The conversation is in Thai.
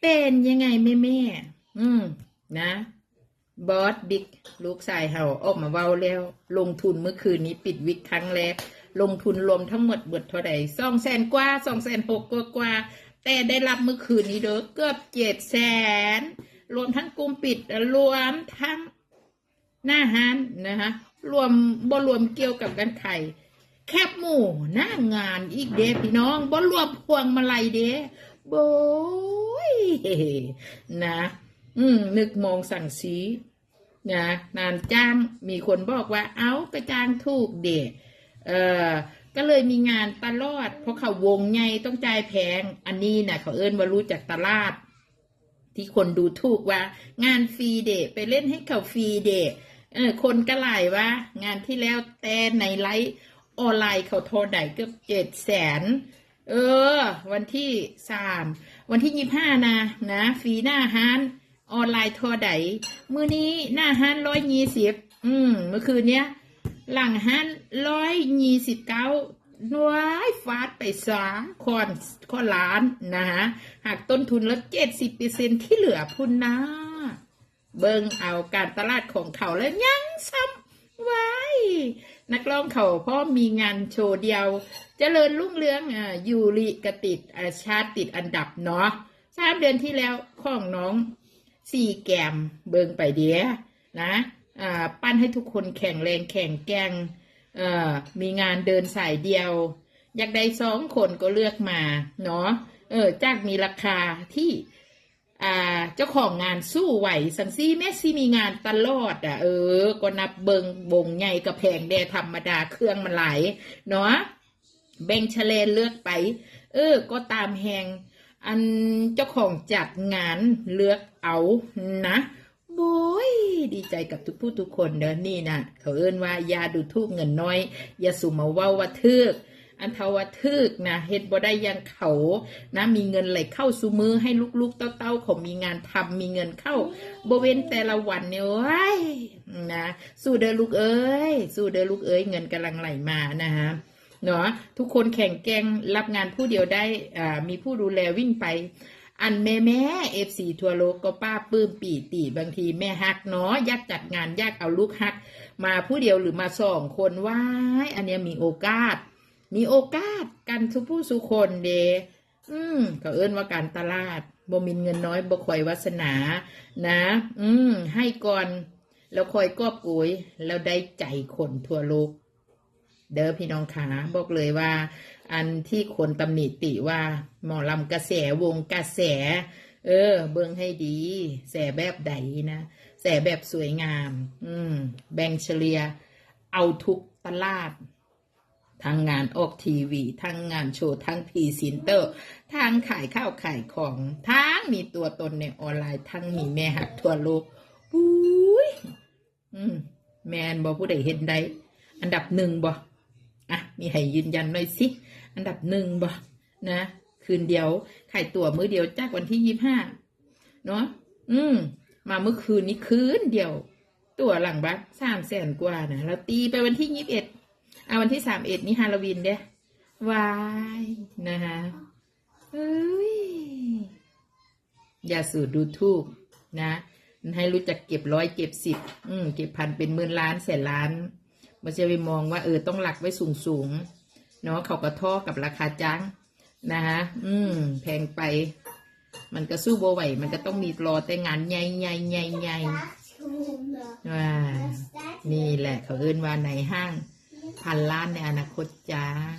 เป็นยังไงแม่แม่ อืม นะบอสบิ๊กลูกชายเฮาออกมาเว้าแล้ว ลงทุนเมื่อคืนนี้ปิดวิกครั้งแรก ลงทุนรวมทั้งหมดเบิดเท่าใดสองแสนกว่าสองแสนหกกว่ากว่า แต่ได้รับเมื่อคืนนี้เด้อเกือบเจ็ดแสนรวมทั้งกลุ่มปิดรวมทั้งหน้าฮันนะคะรวมบ่รวมเกี่ยวกับกันไข่แคบหมู่หน้างานอีกเด้พี่น้องบ่รวมพวงมาลัยเด้ โบยนะ อืม นึกมองสั่งสีนะนานจ้างมีคนบอกว่า เอากระจ้างถูกเด็กเออก็เลยมีงานตลอด เพราะเขาวงไงต้องจ่ายแพง อันนี้นะ่ะเขาเอิ้นว่ารู้จักตลาด ที่คนดูถูกว่า งานฟรีเดะไปเล่นให้เขาฟรีเดะเออคนก็หลายว่า งานที่แล้วแต่ในไลฟ์ออนไลน์เขาโทรได้เกือบเจ็ดแสน เออ วันที่สามวันที่ยี่ห้านะนะฟรีหน้าฮานออนไลน์ทรไดมือนี้หน้าฮานร้อยยี่สิบอืมเมื่อคืนเนี้ย หลังฮันร้อยยี่สิบเก้าน้อยฟาดไปสามคอนคอนล้านนะฮะหากต้นทุนล้วเจ็ดสิบเปอร์เซ็นที่เหลือพุ่นนะ เบิ่งเอาการตลาดของเขาแล้วยังซ้ำ ไว้ นักร้องเขาพราะมีงานโชว์เดียวเจริญรุ่งเรืองอ่ายูริกติดอาชาติติดอันดับเนาะสามเดือนที่แล้วของน้องสี่แกมเบิงไปเดียนะอ่าปั้นให้ทุกคนแข่งแรงแข่งแกงเอ่อมีงานเดินสายเดียว อยากได้สองคนก็เลือกมาเนาะเออจากมีราคาที่ อ่าเจ้าของงานสู้ไหวสังซี่แม่ซี่มีงานตลอดอะเออ ก็นับเบิงบงใหญ่กับแพงแดธรรมดาเครื่องมันไหลเนาะแบ่งเฉลนเลือกไป เออ ก็ตามแหงอันเจ้าของจัดงานเลือกเอานะโบยดีใจกับทุกผู้ทุกคนเด้อนี่นะเขาเอิ้นว่าอยาดูทูกเงินน้อย อย่าสุ่มมาว่าว่าทึก อันทวทึกนะเฮ็ดบ่ได้ยังเขานะมีเงินไหลเข้าสู่มือให้ลูกๆเต้าๆเขามีงานทำมีเงินเข้าบ่เว้นแต่ละวันเนี่ยโอ้ยนะสู้เด้อลูกเอ้ยสู้เด้อลูกเอ้ยเงินกำลังไหลมานะฮะเนาะทุกคนแข่งแกงรับงานผู้เดียวได้อ่ามีผู้ดูแลวิ่งไปอันแม่แม่เอฟซีทัวโลกก็ป้าปลื้มปีติบางทีแม่ฮักเนาะยากจัดงานยากเอาลูกฮัก มาผู้เดียวหรือมาสองคนว้ายอันเนี้ยมีโอกาส มีโอกาสกันทุกผู้สุคนเดอืมก็เอิ้นว่าการตลาดบ่มีเงินน้อยบ่คอยวาสนา นะ อืมให้ก่อนแล้วคอยกอบโกยแล้วได้ใจคนทั่วโลก เด้อพี่น้องขาบอกเลยว่า อันที่คนตำหนิติว่า หมอลำกระแสวงกระแส เออ เบิ่งให้ดี แสแบบใดนะแสแบบสวยงาม อืม แบ่งเฉลี่ยเอาทุกตลาด ทั้งงานออกทีวี ทั้งงานโชว์ ทั้งพรีเซินเตอร์ ทั้งขายข้าวขายของ ทั้งมีตัวตนในออนไลน์ ทั้งมีแม่หักทั่วโลกอุ้ยอืม แมนบอผู้ใดเห็นได้อันดับหนึ่งบออะ มีให้ยืนยันหน่อยสิ อันดับหนึ่งบอนะ คืนเดียวขายตั๋วมื้อเดียวจากวันที่ยี่ห้าเนาะอืม มาเมื่อคืนนี้คืนเดียว ตั๋วหลังบัตรสามแสนกว่านะเราตีไปวันที่ยี่สิบเอ็ด อะวันที่สามเอ็ดนี่ฮาโลวีนเด้วายนะคะเอ้ยอย่าสูดดูทูกนะ ให้รู้จักเก็บร้อยเก็บสิบอืมเก็บพันเป็นหมื่นล้านแสนล้านมันจะไปมองว่าเออต้องหลักไว้สูงสูงๆเนาะเขาก็ท่อกับราคาจ้างนะคะอืม แพงไป มันก็สู้โบไหวมันก็ต้องมีรอแต่งานใหญ่ใหญ่ใหญ่ใหญ่ว่านี่แหละ เขาเอิ้นว่าในห้าง พันล้านในอนาคตจ้าง